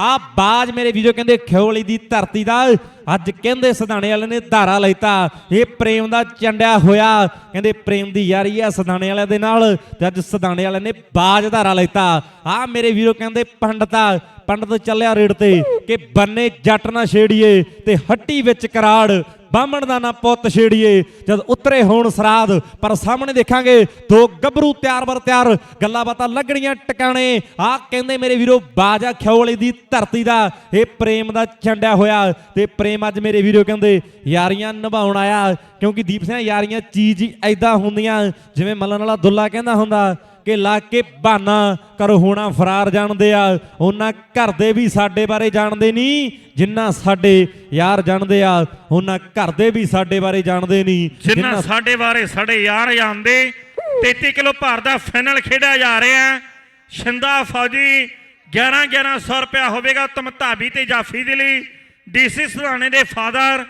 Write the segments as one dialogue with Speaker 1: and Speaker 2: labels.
Speaker 1: ਆ ਬਾਜ ਮੇਰੇ ਵੀਰੋ ਕਹਿੰਦੇ ਖਿਓਲੀ ਦੀ ਧਰਤੀ ਦਾ। ਅੱਜ ਕਹਿੰਦੇ ਸਦਾਣੇ ਵਾਲੇ ਨੇ ਧਾਰਾ ਲੈਤਾ ਇਹ ਪ੍ਰੇਮ ਦਾ ਚੰਡਿਆ ਹੋਇਆ। ਕਹਿੰਦੇ ਪ੍ਰੇਮ ਦੀ ਯਾਰੀ ਆ ਸਦਾਣੇ ਵਾਲਿਆਂ ਦੇ ਨਾਲ ਤੇ ਅੱਜ ਸਦਾਣੇ ਵਾਲਿਆਂ ਨੇ ਬਾਜ ਧਾਰਾ ਲੈਤਾ ਆ ਮੇਰੇ ਵੀਰੋ ਕਹਿੰਦੇ ਪੰਡਤਾ ਪੰਡਤ ਚੱਲਿਆ ਰੇੜ ਤੇ ਕਿ ਬੰਨੇ ਜੱਟ ਨਾ ਛੇੜੀਏ ਤੇ ਹੱਟੀ ਵਿੱਚ ਕਰਾੜ ਬਾਹਮਣ ਦਾ ਨਾ ਪੁੱਤ ਛੇੜੀਏ। ਜਦ ਉਤਰੇ ਹੋਣ ਸਰਾਧ, ਪਰ ਸਾਹਮਣੇ ਦੇਖਾਂਗੇ ਦੋ ਗੱਭਰੂ ਤਿਆਰ ਬਰ ਤਿਆਰ, ਗੱਲਾਂ ਬਾਤਾਂ ਲੱਗਣੀਆਂ ਟਿਕਾਣੇ। ਆ ਕਹਿੰਦੇ ਮੇਰੇ ਵੀਰੋ, ਬਾਜਾ ਖਿਓਲੇ ਦੀ ਧਰਤੀ ਦਾ, ਇਹ ਪ੍ਰੇਮ ਦਾ ਚੰਡਿਆ ਹੋਇਆ। ਤੇ ਪ੍ਰੇਮ ਅੱਜ ਮੇਰੇ ਵੀਰੋ ਕਹਿੰਦੇ, ਯਾਰੀਆਂ ਨਿਭਾਉਣ ਆਇਆ। ਕਿਉਂਕਿ ਦੀਪ ਸਿੰਘ, ਯਾਰੀਆਂ ਚੀਜ਼ ਹੀ ਐਦਾਂ ਹੁੰਦੀਆਂ। ਜਿਵੇਂ ਮੱਲਣ ਵਾਲਾ ਦੁੱਲਾ ਕਹਿੰਦਾ ਹੁੰਦਾ ਕਿ ਲਾ ਕੇ ਬਹਾਨਾ ਕਰੋ ਹੋਣਾ ਫਰਾਰ ਜਾਣਦੇ ਆ। ਉਹਨਾਂ ਘਰ ਦੇ ਵੀ ਸਾਡੇ ਬਾਰੇ ਜਾਣਦੇ ਨਹੀਂ ਜਿੰਨਾ ਸਾਡੇ ਯਾਰ ਜਾਣਦੇ ਆ ਉਹਨਾਂ ਘਰ ਦੇ ਵੀ ਸਾਡੇ ਬਾਰੇ ਜਾਣਦੇ ਨਹੀਂ।
Speaker 2: ਜਿੰਨਾ ਸਾਡੇ ਬਾਰੇ ਸਾਡੇ ਯਾਰ ਜਾਂਦੇ 33 ਕਿਲੋ ਭਾਰ ਦਾ ਫਾਈਨਲ ਖੇਡਿਆ ਜਾ ਰਿਹਾ ਹੈ। ਸ਼ਿੰਦਾ ਫੌਜੀ 11 1100 ਰੁਪਇਆ ਹੋਵੇਗਾ ਧਮਧਾਬੀ ਤੇ ਜਾਫੀ ਦੇ ਲਈ। ਡੀਸੀ ਸੁਧਾਣੇ ਦੇ ਫਾਦਰ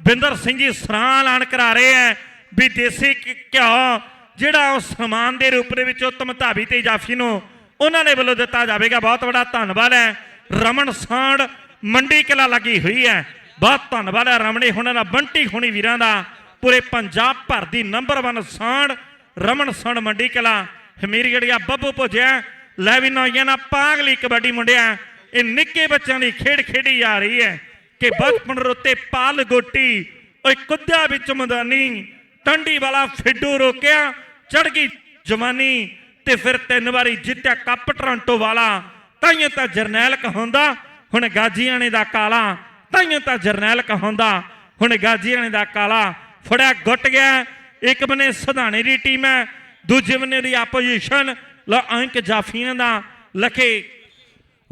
Speaker 2: ਬਿੰਦਰ ਸਿੰਘ ਜੀ ਸਰਾਂ ਐਲਾਨ ਕਰਾ ਰਹੇ ਹੈ ਵੀ ਦੇਸੀ ਘਿਓ ਜਿਹੜਾ ਉਹ ਸਨਮਾਨ ਦੇ ਰੂਪ ਦੇ ਵਿੱਚ ਉਹ ਧਮਧਾਬੀ ਤੇ ਜਾਫੀ ਨੂੰ ਉਹਨਾਂ ਦੇ ਵੱਲੋਂ ਦਿੱਤਾ ਜਾਵੇਗਾ, ਬਹੁਤ ਵੱਡਾ ਧੰਨਵਾਦ ਹੈ। ਰਮਨ ਸਾਂਡ ਮੰਡੀ ਕਿਲਾ ਲੱਗੀ ਹੋਈ ਹੈ। ਬਹੁਤ ਧੰਨਵਾਦ ਹੈ ਰਮਣੀ ਹੁਣਾਂ ਦਾ ਬੰਟੀ ਹੋਣੀ ਵੀਰਾਂ ਦਾ ਪੂਰੇ ਪੰਜਾਬ ਭਰ ਦੀ ਨੰਬਰ 1 ਸਾਂਡ ਰਮਨ ਸਾਂਡ ਮੰਡੀ ਕਿਲਾ। ਹਮੀਰਗੜੀਆ ਬੱਬੂ ਭੁਜਿਆ, ਲੈ ਵੀ ਨੌਜਵਾਨਾਂ ਪਾਗਲੀ ਕਬੱਡੀ ਮੁੰਡਿਆ, ਇਹ ਨਿੱਕੇ ਬੱਚਿਆਂ ਦੀ ਖੇਡ ਖੇਡੀ ਜਾ ਰਹੀ ਹੈ ਕਿ ਬਚਪਨ ਰੋਤੇ ਪਾਲ ਗੋਟੀ, ਓਏ ਕੁੱਦਿਆ ਵਿੱਚ ਮਦਾਨੀ ਟੰਡੀ ਵਾਲਾ ਫਿੱਡੂ ਰੋਕਿਆ ਚੜ ਗਈ ਜਵਾਨੀ ਤੇ ਫਿਰ ਤਿੰਨ ਵਾਰੀ ਜਿੱਤਿਆ ਕੱਪ ਟੋਰਾਂਟੋ ਵਾਲਾ। ਤਾਈਆਂ ਤਾਂ ਜਰਨੈਲ ਕਹਾਉਂਦਾ, ਹੁਣ ਗਾਜੀਆਣੇ ਦਾ ਕਾਲਾ। ਤਾਈਆਂ ਤਾਂ ਜਰਨੈਲ ਕਹਾਉਂਦਾ, ਹੁਣ ਗਾਜੀਆਣੇ ਦਾ ਕਾਲਾ। ਫੜਿਆ, ਗੁੱਟ ਗਿਆ। ਇੱਕ ਬਨੇ ਸਧਾਣੇ ਦੀ ਟੀਮ ਹੈ, ਦੂਜੇ ਬਨੇ ਦੀ ਆਪੋਜੀਸ਼ਨ। ਲ ਅੰਕ ਜਾਫੀਆਂ ਦਾ ਲਖੇ।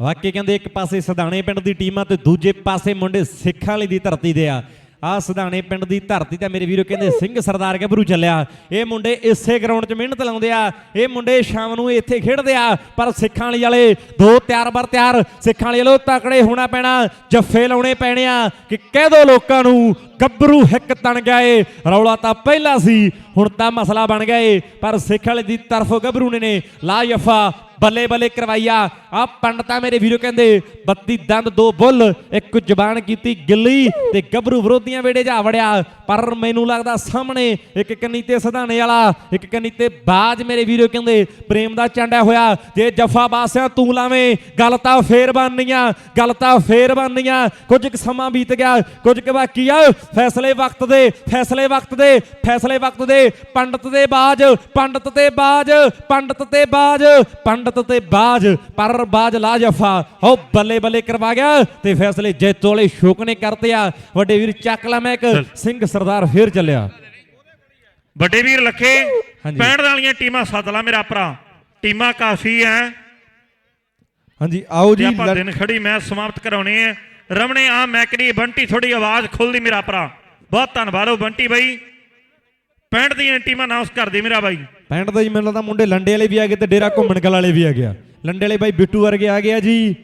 Speaker 1: ਵਾਕਈ ਕਹਿੰਦੇ ਇੱਕ ਪਾਸੇ ਸਧਾਣੇ ਪਿੰਡ ਦੀ ਟੀਮ ਆ ਤੇ ਦੂਜੇ ਪਾਸੇ ਮੁੰਡੇ ਸਿੱਖਾਂ ਵਾਲੀ ਦੀ ਧਰਤੀ ਦੇ ਆ। ਆ ਸਧਾਣੇ ਪਿੰਡ ਦੀ ਧਰਤੀ ਤੇ ਮੇਰੇ ਵੀਰੋ ਕਹਿੰਦੇ ਸਿੰਘ ਸਰਦਾਰ ਗੱਭਰੂ ਚੱਲਿਆ। ਇਹ ਮੁੰਡੇ ਇਸੇ ਗਰਾਊਂਡ 'ਚ ਮਿਹਨਤ ਲਾਉਂਦੇ ਆ। ਇਹ ਮੁੰਡੇ ਸ਼ਾਮ ਨੂੰ ਇੱਥੇ ਖੇਡਦੇ ਆ। ਪਰ ਸਿੱਖਾਂ ਵਾਲੀ ਵਾਲੇ ਦੋ ਤਿਆਰ ਬਰ ਤਿਆਰ। ਸਿੱਖਾਂ ਵਾਲੇ ਵਾਲੋ ਤਕੜੇ ਹੋਣਾ ਪੈਣਾ, ਜੱਫੇ ਲਾਉਣੇ ਪੈਣੇ ਆ ਕਿ ਕਹਿ ਦੋ ਲੋਕਾਂ ਨੂੰ, ਗੱਭਰੂ ਹਿੱਕ ਤਣ ਗਏ। ਰੌਲਾ ਤਾਂ ਪਹਿਲਾਂ ਸੀ, ਹੁਣ ਤਾਂ ਮਸਲਾ ਬਣ ਗਿਆ ਏ। ਪਰ ਸਿੱਖ ਵਾਲੇ ਦੀ ਤਰਫੋਂ ਗੱਭਰੂ ਨੇ ਨੇ ਲਾ ਯਫਾ ਬੱਲੇ ਬੱਲੇ ਕਰਵਾਈਆ। ਆ ਪੰਡਤਾ ਮੇਰੇ ਵੀਰੋ ਕਹਿੰਦੇ 32 ਦੰਦ ਦੋ ਬੁੱਲ, ਇੱਕ ਜ਼ਬਾਨ ਕੀਤੀ ਗਿੱਲੀ ਤੇ ਗੱਭਰੂ ਵਿਰੋਧੀਆਂ ਵੇੜੇ ਜਾ ਵੜਿਆ। ਪਰ ਮੈਨੂੰ ਲੱਗਦਾ ਸਾਹਮਣੇ ਇੱਕ ਕੰਨੀ ਤੇ ਸਧਾਣੇ ਵਾਲਾ, ਇੱਕ ਕੰਨੀ ਤੇ ਬਾਜ ਮੇਰੇ ਵੀਰੋ ਕਹਿੰਦੇ, ਪ੍ਰੇਮ ਦਾ ਚਾਂਡਾ ਹੋਇਆ। ਜੇ ਜਫਾ ਬਾਸਿਆ ਤੂੰ ਲਾਵੇਂ, ਗੱਲ ਤਾਂ ਫੇਰ ਬਣਨੀਆਂ, ਗੱਲ ਤਾਂ ਫੇਰ ਬਣਨੀਆਂ। ਕੁਝ ਕੁ ਸਮਾਂ ਬੀਤ ਗਿਆ, ਕੁਝ ਕੁ ਬਾਕੀ ਆ। ਫੈਸਲੇ ਵਕਤ ਦੇ, ਫੈਸਲੇ ਵਕਤ ਦੇ, ਫੈਸਲੇ ਵਕਤ ਦੇ। ਪੰਡਤ ਦੇ ਬਾਜ, ਪੰਡਤ ਤੇ ਬਾਜ, ਪੰਡਤ ਤੇ ਬਾਜ, ਪੰਡਤ ਤੇ ਬਾਜ ਪਰ ਬਾਜ ਲਾ ਜਫਾ। ਹੋ ਬੱਲੇ ਬੱਲੇ ਕਰਵਾ ਗਿਆ ਤੇ ਫੈਸਲੇ ਜੈਤੋ ਵਾਲੇ ਸ਼ੋਕ ਨੇ ਕਰਤੇ ਆ ਵੱਡੇ ਵੀਰ ਚੱਕ ਮੈਂ ਇੱਕ। ਸਿੰਘ ਸਰਦਾਰ ਫੇਰ ਚੱਲਿਆ।
Speaker 2: ਵੱਡੇ ਵੀਰ ਲਖੇ। 65 ਵਾਲੀਆਂ ਟੀਮਾਂ ਸੱਦ ਲਾ ਮੇਰਾ ਭਰਾ। ਟੀਮਾਂ ਕਾਫੀ ਐ।
Speaker 1: ਹਾਂਜੀ ਆਓ
Speaker 2: ਜੇ ਆਪਾਂ ਦਿਨ ਖੜੀ ਮੈਂ ਸਮਾਪਤ ਕਰਾਉਣੀ ਹੈ ਰਮਣੇ ਆ ਮੈਕੜੀ ਬੰਟੀ ਥੋੜੀ ਆਵਾਜ਼ ਖੁੱਲਦੀ ਮੇਰਾ ਭਰਾ। ਬਹੁਤ ਧੰਨਵਾਦ ਹੋ ਬੰਟੀ ਬਾਈ। 65 ਦੀਆਂ ਟੀਮਾਂ ਅਨਾਉਂਸ ਕਰਦੀ ਮੇਰਾ ਬਾਈ।
Speaker 1: ਪੈਂਟ ਦਾ ਜੀ ਮੈਨੂੰ ਲੱਗਦਾ ਮੁੰਡੇ ਲੰਡੇ ਵਾਲੇ ਵੀ ਆ ਗਏ ਤੇ ਡੇਰਾ ਘੁੰਮਣ ਕਲ ਵਾਲੇ ਵੀ ਆ ਗਿਆ ਲੰਡੇ ਵਾਲੇ ਬਾਈ ਬਿੱਟੂ ਵਰਗੇ ਆ ਗਿਆ ਜੀ।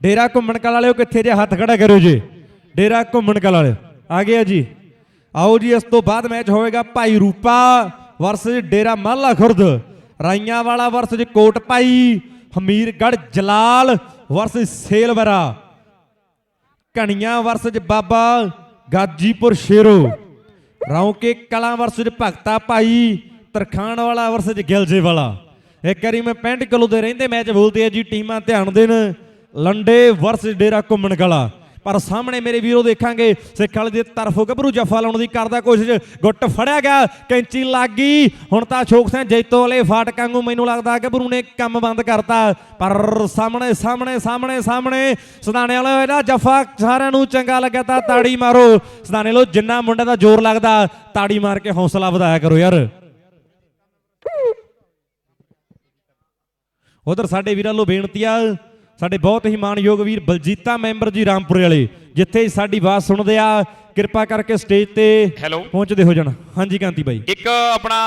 Speaker 1: ਡੇਰਾ ਘੁੰਮਣ ਕਲ ਵਾਲਿਓ ਕਿੱਥੇ ਜੇ ਹੱਥ ਖੜਾ ਕਰੋ ਜੀ। ਡੇਰਾ ਘੁੰਮਣ ਕਲ ਵਾਲੇ ਆ ਗਿਆ ਜੀ। ਆਓ ਜੀ, ਇਸ ਤੋਂ ਬਾਅਦ ਮੈਚ ਹੋਵੇਗਾ ਭਾਈ ਰੂਪਾ ਵਰਸਸ ਡੇਰਾ ਮਾਲਾ ਖੁਰਦ। ਰਾਈਆਂ ਵਾਲਾ ਵਰਸਸ ਕੋਟ ਭਾਈ ਹਮੀਰਗੜ Jalal versus Selwara. Kaniyan versus Baba Ghazipur Shero. Raunke Kalan versus Bhagta Bhai, ਤਰਖਾਣ ਵਾਲਾ ਵਰਸਜ ਗਿਲਜੇ ਵਾਲਾ। ਇੱਕ ਵਾਰੀ ਮੈਂ 65 ਕਿਲੋ ਦੇ ਰਹਿੰਦੇ ਮੈਚ ਬੋਲਦੇ ਆ ਜੀ, ਟੀਮਾਂ ਧਿਆਨ ਦੇਣ, ਲੰਡੇ ਵਰਸਜ ਡੇਰਾ ਘੁੰਮਣ ਕਲਾ ਪਰ ਸਾਹਮਣੇ ਮੇਰੇ ਵੀਰੋ ਦੇਖਾਂਗੇ, ਸਿੱਖ ਵਾਲੇ ਦੀ ਤਰਫੋਂ ਗੱਭਰੂ ਜੱਫਾ ਲਾਉਣ ਦੀ ਕਰਦਾ ਕੋਸ਼ਿਸ਼, ਗੁੱਟ ਫੜਿਆ ਗਿਆ, ਕੈਂਚੀ ਲੱਗ ਗਈ। ਹੁਣ ਤਾਂ ਸ਼ੋਕ ਸਿੰਘ ਜੈਤੋ ਵਾਲੇ ਫਾਟਕਾਂ ਨੂੰ ਮੈਨੂੰ ਲੱਗਦਾ ਗੱਭਰੂ ਨੇ ਕੰਮ ਬੰਦ ਕਰਤਾ। ਪਰ ਸਾਹਮਣੇ ਸਾਹਮਣੇ ਸਾਹਮਣੇ ਸਾਹਮਣੇ ਸਦਾਨੇ ਵਾਲੇ ਇਹਦਾ ਜੱਫਾ ਸਾਰਿਆਂ ਨੂੰ ਚੰਗਾ ਲੱਗਿਆ ਤਾਂ ਤਾੜੀ ਮਾਰੋ। ਸਦਾਣੇ ਲੋ ਜਿੰਨਾ ਮੁੰਡੇ ਦਾ ਜ਼ੋਰ ਲੱਗਦਾ, ਤਾੜੀ ਮਾਰ ਕੇ ਹੌਸਲਾ ਵਧਾਇਆ ਕਰੋ ਯਾਰ। ਉਧਰ ਸਾਡੇ ਵੀਰਾਂ ਨੂੰ ਬੇਨਤੀ ਆ ਸਾਡੇ ਬਹੁਤ ਹੀ ਮਾਣਯੋਗ ਵੀਰ ਬਲਜੀਤਾ ਮੈਂਬਰ ਜੀ ਰਾਮਪੁਰੇ ਵਾਲੇ ਜਿੱਥੇ ਸਾਡੀ ਬਾਤ ਸੁਣਦੇ ਆ ਕਿਰਪਾ ਕਰਕੇ ਸਟੇਜ ਤੇ
Speaker 3: ਹੈਲੋ
Speaker 1: ਪਹੁੰਚਦੇ ਹੋ ਜਾਣ। ਹਾਂਜੀ ਕਾਂਤੀ ਬਾਈ।
Speaker 3: ਇੱਕ ਆਪਣਾ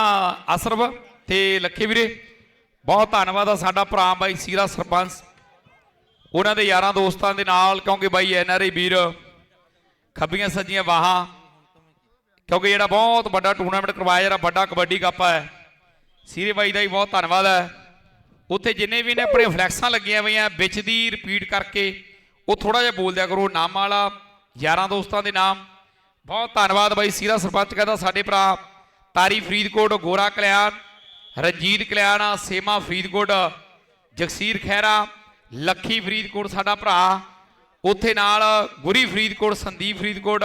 Speaker 3: ਅਸਰਬ ਤੇ ਲੱਖੇ ਵੀਰੇ ਬਹੁਤ ਧੰਨਵਾਦ ਆ ਸਾਡਾ ਭਰਾ ਬਾਈ ਸੀਰਾ ਸਰਪੰਚ। ਉਹਨਾਂ ਦੇ ਯਾਰਾਂ ਦੋਸਤਾਂ ਦੇ ਨਾਲ ਕਿਉਂਕਿ ਬਾਈ ਐਨਆਰਆਈ ਵੀਰ ਖੱਬੀਆਂ ਸੱਜੀਆਂ ਵਾਹਾਂ ਕਿਉਂਕਿ ਜਿਹੜਾ ਬਹੁਤ ਵੱਡਾ ਟੂਰਨਾਮੈਂਟ ਕਰਵਾਇਆ ਜਿਹੜਾ ਵੱਡਾ ਕਬੱਡੀ ਕੱਪ ਹੈ ਸੀਰੇ ਬਾਈ ਦਾ ਵੀ ਬਹੁਤ ਧੰਨਵਾਦ ਹੈ ਉੱਥੇ ਜਿੰਨੇ ਵੀ ਨੇ ਆਪਣੇ ਫਲੈਕਸਾਂ ਲੱਗੀਆਂ ਹੋਈਆਂ, ਵਿੱਚ ਦੀ ਰਿਪੀਟ ਕਰਕੇ ਉਹ ਥੋੜਾ ਜਿਹਾ ਬੋਲ ਦਿਆ ਕਰੋ, ਨਾਮ ਵਾਲਾ, ਯਾਰਾਂ ਦੋਸਤਾਂ ਦੇ ਨਾਮ। ਬਹੁਤ ਧੰਨਵਾਦ ਬਾਈ ਸੀਰਾ ਸਰਪੰਚ ਕਹਿੰਦਾ ਸਾਡੇ ਭਰਾ ਤਾਰੀ ਫਰੀਦਕੋਟ, ਗੋਰਾ ਕਲਿਆਣ, ਰਣਜੀਤ ਕਲਿਆਣ, ਸੇਮਾ ਫਰੀਦਕੋਟ, ਜਗਸੀਰ ਖਹਿਰਾ, ਲੱਖੀ ਫਰੀਦਕੋਟ ਸਾਡਾ ਭਰਾ। ਉੱਥੇ ਨਾਲ ਗੁਰੀ ਫਰੀਦਕੋਟ, ਸੰਦੀਪ ਫਰੀਦਕੋਟ।